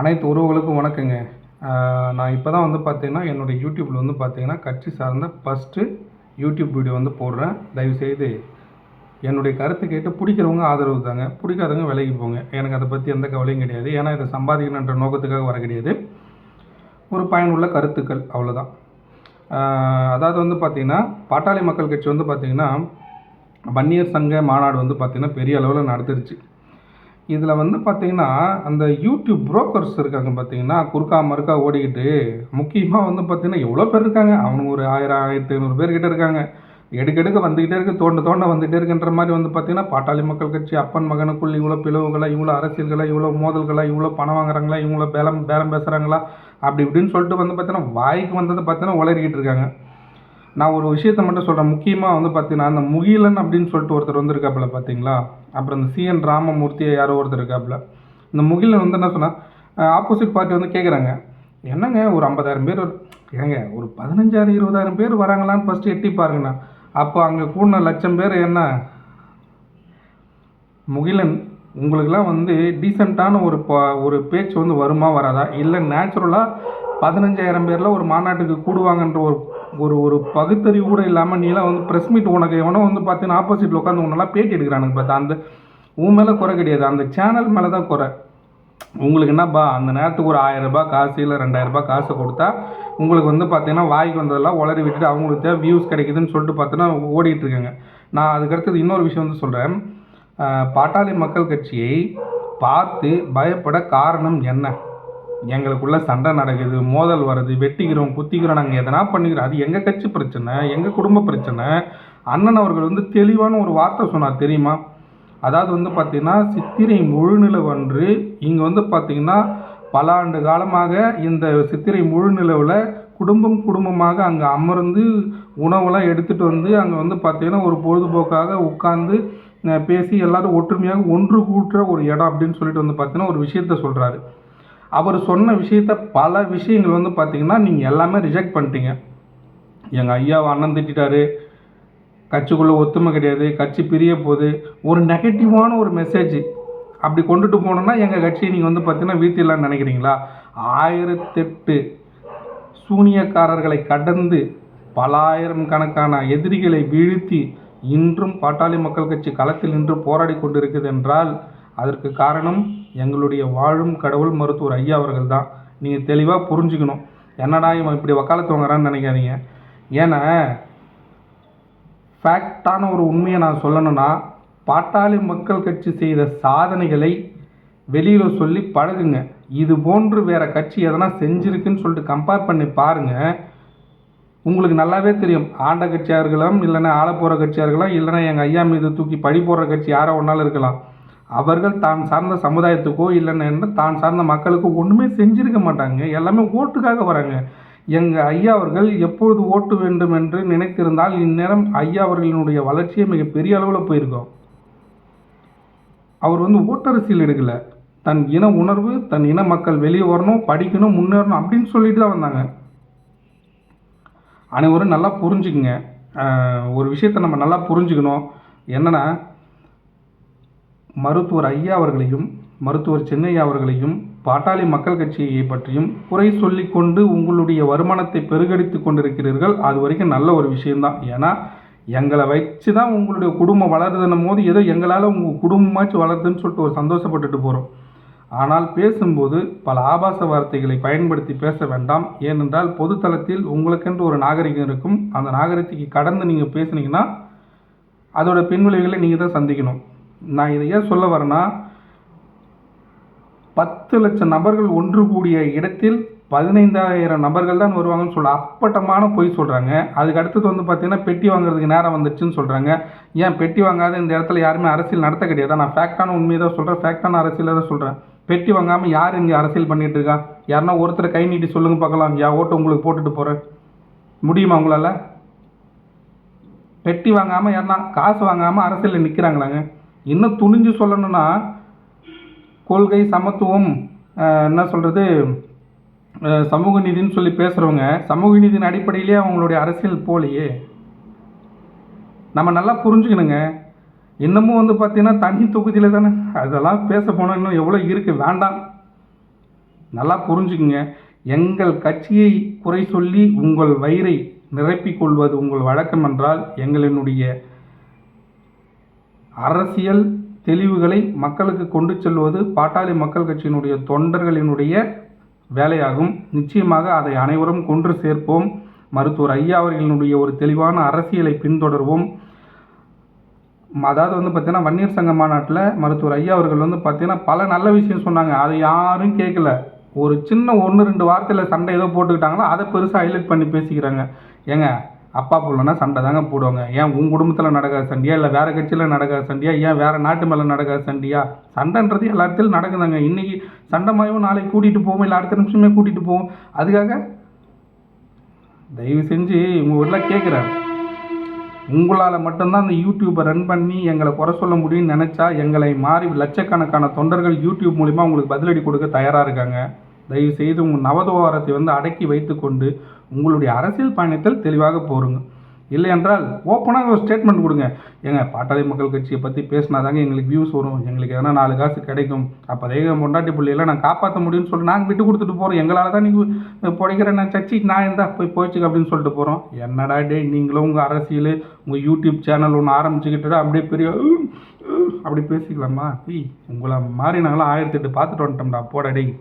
அனைத்து உறவுகளுக்கும் வணக்கங்க. நான் இப்போ தான் வந்து பார்த்தீங்கன்னா என்னுடைய யூடியூப்பில் வந்து பார்த்தீங்கன்னா கட்சி சார்ந்த ஃபஸ்ட்டு யூடியூப் வீடியோ வந்து போடுறேன். தயவுசெய்து என்னுடைய கருத்து கேட்டு பிடிக்கிறவங்க ஆதரவு தாங்க. பிடிக்காதவங்க விலகி போங்க. எனக்கு அதை பற்றி எந்த கவலையும் கிடையாது. ஏன்னா இதை சம்பாதிக்கணுன்ற நோக்கத்துக்காக வர கிடையாது. ஒரு பயனுள்ள கருத்துக்கள் அவ்வளோதான் அதாவது வந்து பார்த்திங்கன்னா பாட்டாளி மக்கள் கட்சி வந்து பார்த்திங்கன்னா வன்னியர் சங்க மாநாடு வந்து பார்த்திங்கன்னா பெரிய அளவில் நடந்துருச்சு இதில் வந்து பார்த்தீங்கன்னா அந்த யூடியூப் புரோக்கர்ஸ் இருக்காங்க பார்த்தீங்கன்னா குறுக்கா மறுக்கா ஓடிக்கிட்டு முக்கியமாக வந்து பார்த்தீங்கன்னா எவ்வளோ பேர் இருக்காங்க? அவனுங்க ஒரு ஆயிரம் ஆயிரத்தி ஐநூறு பேர்கிட்ட இருக்காங்க. எடுக்கெடுக்க வந்துக்கிட்டே இருக்கு தோண்ட தோண்ட வந்துகிட்டே இருக்குன்ற மாதிரி வந்து பார்த்தீங்கன்னா பாட்டாளி மக்கள் கட்சி அப்பன் மகனுக்குள் இவ்வளோ பிளவுகளா இவ்வளோ அரசியல்களா இவ்வளோ மோதல்களா இவ்வளோ பணம் வாங்குறாங்களா இவ்வளோ பேரம் பேரம் பேசுகிறாங்களா அப்படி இப்படின்னு சொல்லிட்டு வந்து பார்த்தீங்கன்னா வாய்க்கு வந்ததை பார்த்தீங்கன்னா உளறிக்கிட்டு இருக்காங்க. நான் ஒரு விஷயத்தை மட்டும் சொல்கிறேன் முக்கியமாக வந்து பார்த்தீங்கன்னா அந்த முகிலன் அப்படின்னு சொல்லிட்டு ஒருத்தர் வந்திருக்காப்புல பார்த்தீங்களா அப்புறம் இந்த சிஎன் ராமமூர்த்தியை யாரோ ஒருத்தர் இருக்காப்புல. இந்த முகிலன் வந்து என்ன சொன்னால் ஆப்போசிட் பார்ட்டி வந்து கேட்குறாங்க என்னங்க ஒரு ஐம்பதாயிரம் பேர் ஏங்க ஒரு பதினஞ்சாயிரம் இருபதாயிரம் பேர் வராங்களான்னு ஃபஸ்ட்டு எட்டி பாருங்கண்ணா. அப்போ அங்கே கூடின லட்சம் பேர் என்ன? முகிலன் உங்களுக்கெல்லாம் வந்து டீசெண்டான ஒரு ப- ஒரு பேச்சு வந்து வருமா வராதா? இல்லை நேச்சுரலாக பதினஞ்சாயிரம் பேரில் ஒரு மாநாட்டுக்கு கூடுவாங்கன்ற ஒரு ஒரு ஒரு பகுத்தறிவு கூட இல்லாமல் நீலாம் வந்து ப்ரெஸ் மீட் உனக்கு எவனோ வந்து பார்த்தீங்கன்னா ஆப்போசிட்டில் உட்காந்து உன்னெல்லாம் பேட்டி எடுக்கிறானுங்க பார்த்தா அந்த உன் மேலே குறை கிடையாது. அந்த சேனல் மேலே தான் குறை. உங்களுக்கு என்னப்பா? அந்த நேரத்துக்கு ஒரு ஆயிரம் ரூபாய் காசு இல்லை ரெண்டாயிரம் ரூபாய் கொடுத்தா உங்களுக்கு வந்து பார்த்தீங்கன்னா வாய்க்கு வந்ததெல்லாம் உளறி விட்டுட்டு அவங்களுக்கு தேவை வியூஸ் கிடைக்குதுன்னு சொல்லிட்டு பார்த்தீங்கன்னா ஓடிட்டு இருக்காங்க. நான் அதுக்கடுத்தது இன்னொரு விஷயம் வந்து சொல்கிறேன் பாட்டாளி மக்கள் கட்சியை பார்த்து பயப்பட காரணம் என்ன? எங்களுக்குள்ள சண்டை நடக்குது மோதல் வருது வெட்டிக்கிறோம் குத்திக்கிறோம் நாங்கள் எதனா பண்ணிக்கிறோம் அது எங்கள் கட்சி பிரச்சனை எங்கள் குடும்ப பிரச்சனை? அண்ணன் அவர்கள் வந்து தெளிவான ஒரு வார்த்தை சொன்னார் தெரியுமா? அதாவது வந்து பார்த்திங்கன்னா சித்திரை முழுநிலவன்று இங்கே வந்து பார்த்திங்கன்னா பல ஆண்டு காலமாக இந்த சித்திரை முழுநிலவில் குடும்பம் குடும்பமாக அங்கே அமர்ந்து உணவெல்லாம் எடுத்துகிட்டு வந்து அங்கே வந்து பார்த்திங்கன்னா ஒரு பொழுதுபோக்காக உட்கார்ந்து பேசி எல்லாரும் ஒற்றுமையாக ஒன்று கூட்டுற ஒரு இடம் அப்படின்னு சொல்லிட்டு வந்து பார்த்திங்கன்னா ஒரு விஷயத்த சொல்கிறாரு அவர் சொன்ன விஷயத்த பல விஷயங்கள் வந்து பார்த்தீங்கன்னா நீங்கள் எல்லாமே ரிஜெக்ட் பண்ணிட்டீங்க. எங்கள் ஐயாவை அண்ணன் திட்டாரு கட்சிக்குள்ளே ஒத்துமை கிடையாது. கட்சி பிரிய போகுது. ஒரு நெகட்டிவான ஒரு மெசேஜ் அப்படி கொண்டுட்டு போனோம்னா எங்கள் கட்சியை நீங்கள் வந்து பார்த்தீங்கன்னா வீழ்த்திடலாம்னு நினைக்கிறீங்களா? ஆயிரத்தெட்டு சூனியக்காரர்களை கடந்து பலாயிரம் கணக்கான எதிரிகளை வீழ்த்தி இன்றும் பாட்டாளி மக்கள் கட்சி களத்தில் நின்று போராடி கொண்டிருக்குது என்றால் அதற்கு காரணம் எங்களுடைய வாழும் கடவுள் மருத்துவர் ஐயா அவர்கள் தான் நீங்கள் தெளிவாக புரிஞ்சுக்கணும். என்னடா இவன் இப்படி வக்காலத்து வாங்குறான்னு நினைக்காதீங்க. ஏன்னா ஃபேக்டான ஒரு உண்மையை நான் சொல்லணும்னா பாட்டாளி மக்கள் கட்சி செய்த சாதனைகளை வெளியில் சொல்லி பழகுங்க. இது போன்று வேற கட்சி எதனா செஞ்சுருக்குன்னு சொல்லிட்டு கம்பேர் பண்ணி பாருங்கள் உங்களுக்கு நல்லாவே தெரியும். ஆண்ட கட்சியாக இருக்கலாம் இல்லைன்னா ஆள போகிற கட்சியாக இருக்கலாம் இல்லைன்னா எங்கள் ஐயா மீது தூக்கி பழி போடுற கட்சி யாரோ ஒன்றாலும் இருக்கலாம். அவர்கள் தான் சார்ந்த சமுதாயத்துக்கோ இல்லைன்னா தான் சார்ந்த மக்களுக்கோ ஒன்றுமே செஞ்சிருக்க மாட்டாங்க. எல்லாமே ஓட்டுக்காக வராங்க. எங்கள் ஐயா அவர்கள் எப்பொழுது ஓட்டு வேண்டும் என்று நினைத்திருந்தால் இந்நேரம் ஐயா அவர்களினுடைய வளர்ச்சியே மிகப்பெரிய அளவில் போயிருக்கோம். அவர் வந்து ஓட்டரசியல் எடுக்கலை. தன் இன உணர்வு தன் இன மக்கள் வெளியே வரணும் படிக்கணும் முன்னேறணும் அப்படின்னு சொல்லிட்டு தான் வந்தாங்க. அனைவரும் நல்லா புரிஞ்சுக்குங்க. ஒரு விஷயத்தை நம்ம நல்லா புரிஞ்சுக்கணும். என்னன்னா மருத்துவர் ஐயா அவர்களையும் மருத்துவர் சென்னையா அவர்களையும் பாட்டாளி மக்கள் கட்சியை பற்றியும் குறை சொல்லிக்கொண்டு உங்களுடைய வருமானத்தை பெருகடித்து கொண்டிருக்கிறீர்கள். அது வரைக்கும் நல்ல ஒரு விஷயம்தான். ஏன்னா எங்களை வச்சு தான் உங்களுடைய குடும்பம் வளருதுன்னும் போது ஏதோ எங்களால் உங்கள் குடும்பமாச்சும் வளருதுன்னு சொல்லிட்டு ஒரு சந்தோஷப்பட்டுட்டு போகிறோம் ஆனால் பேசும்போது பல ஆபாச வார்த்தைகளை பயன்படுத்தி பேச வேண்டாம். ஏனென்றால் பொதுத்தளத்தில் உங்களுக்கென்று ஒரு நாகரிகம் இருக்கும். அந்த நாகரிகத்துக்கு கடந்து நீங்கள் பேசுனீங்கன்னா அதோட பின்விளைவுகளை நீங்கள் தான் சந்திக்கணும். நான் இதை ஏன் சொல்ல வரேன்னா பத்து லட்சம் நபர்கள் ஒன்று கூடிய இடத்தில் பதினைந்தாயிரம் நபர்கள் தான் வருவாங்கன்னு சொல்ல அப்பட்டமான பொய் சொல்கிறாங்க அதுக்கு அடுத்தது வந்து பார்த்தீங்கன்னா பெட்டி வாங்குறதுக்கு நேரம் வந்துச்சுன்னு சொல்கிறாங்க ஏன் பெட்டி வாங்காத இந்த இடத்துல யாருமே அரசியல் நடத்த கிடையாது? நான் ஃபேக்டான உண்மையை தான் சொல்கிறேன் ஃபேக்டான அரசியலை தான் சொல்கிறேன் பெட்டி வாங்காமல் யார் இங்கே அரசியல் பண்ணிகிட்டு இருக்கா? யாருன்னா ஒருத்தர் கை நீட்டி சொல்லுங்க பார்க்கலாம். யா ஓட்டு உங்களுக்கு போட்டுட்டு போகிறேன் முடியுமா உங்களால்? பெட்டி வாங்காமல் யாருன்னா காசு வாங்காமல் அரசியலில் நிற்கிறாங்களாங்க இன்னும் துணிஞ்சு சொல்லணும்னா கொள்கை சமத்துவம் என்ன சொல்கிறது சமூக நீதின்னு சொல்லி பேசுகிறவங்க சமூக நீதியின் அடிப்படையிலே அவங்களுடைய அரசியல் போலையே. நம்ம நல்லா புரிஞ்சுக்கணுங்க. இன்னமும் வந்து பார்த்திங்கன்னா தனி தொகுதியில் தானே அதெல்லாம் பேச போனால் இன்னும் எவ்வளோ இருக்குது வேண்டாம். நல்லா புரிஞ்சுக்குங்க. எங்கள் கட்சியை குறை சொல்லி உங்கள் வயிறை நிரப்பிக் கொள்வது உங்கள் வழக்கம் என்றால் எங்களினுடைய அரசியல் தெளிவுகளை மக்களுக்கு கொண்டு செல்வது பாட்டாளி மக்கள் கட்சியினுடைய தொண்டர்களினுடைய வேலையாகும். நிச்சயமாக அதை அனைவரும் கொன்று சேர்ப்போம். மருத்துவர் ஐயா அவர்களினுடைய ஒரு தெளிவான அரசியலை பின்தொடர்வோம். அதாவது வந்து பார்த்தீங்கன்னா வன்னியர் சங்க மாநாட்டில் மருத்துவர் ஐயா அவர்கள் வந்து பார்த்தீங்கன்னா பல நல்ல விஷயம் சொன்னாங்க. அதை யாரும் கேட்கல ஒரு சின்ன ஒன்று ரெண்டு வார்த்தையில் சண்டை ஏதோ போட்டுக்கிட்டாங்களோ அதை பெருசாக ஹைலைட் பண்ணி பேசிக்கிறாங்க. ஏங்க அப்பா பிள்ளைனா சண்டை தாங்க போடுவாங்க. ஏன் உன் குடும்பத்தில் நடக்காத சண்டையா? இல்லை வேறு கட்சியில் நடக்காத சண்டையா? ஏன் வேறு நாட்டு மேலே நடக்காத சண்டையா? சண்டைன்றது எல்லா இடத்துலையும் நடக்குதாங்க. இன்றைக்கி சண்டை மாயும் நாளைக்கு கூட்டிகிட்டு போவோம். இல்லை அடுத்த நிமிஷமே கூட்டிகிட்டு போவோம். அதுக்காக தயவு செஞ்சு உங்கள் வீட்டில் கேட்குறேன் உங்களால் மட்டும்தான் அந்த யூடியூப்பை ரன் பண்ணி எங்களை குறை சொல்ல முடியும்னு நினச்சா எங்களை மாறி லட்சக்கணக்கான தொண்டர்கள் யூடியூப் மூலிமா உங்களுக்கு பதிலடி கொடுக்க தயாராக இருக்காங்க. தயவு செய்து உங்கள் நவதுவாரத்தை வந்து அடக்கி வைத்துக்கொண்டு உங்களுடைய அரசியல் பயணத்தில் தெளிவாக போருங்க. இல்லை என்றால் ஓப்பனாக ஒரு ஸ்டேட்மெண்ட் கொடுங்க. ஏங்க பாட்டாளி மக்கள் கட்சியை பற்றி பேசினா தாங்க எங்களுக்கு வியூஸ் வரும். எங்களுக்கு எதனா நாலு காசு கிடைக்கும். அப்போதே எங்கள் பொண்டாட்டி பிள்ளையெல்லாம் நான் காப்பாற்ற முடியும்னு சொல்லி நாங்கள் விட்டு கொடுத்துட்டு போகிறோம் எங்களால் தான் நீங்கள் பிழைக்கிற நான் சச்சி நான் இருந்தா போய் போய்ச்சுக்க அப்படின்னு சொல்லிட்டு போகிறோம் என்னடா டேய் நீங்களும் உங்கள் அரசியல் உங்கள் யூடியூப் சேனல் ஒன்று ஆரம்பிச்சுக்கிட்டு அப்படியே பெரிய அப்படி பேசிக்கலாமா? டேய் உங்களை மாதிரி நாங்களாம் ஆயிரத்தி எட்டு பார்த்துட்டு வந்துட்டோம்டா. போடா டேய்.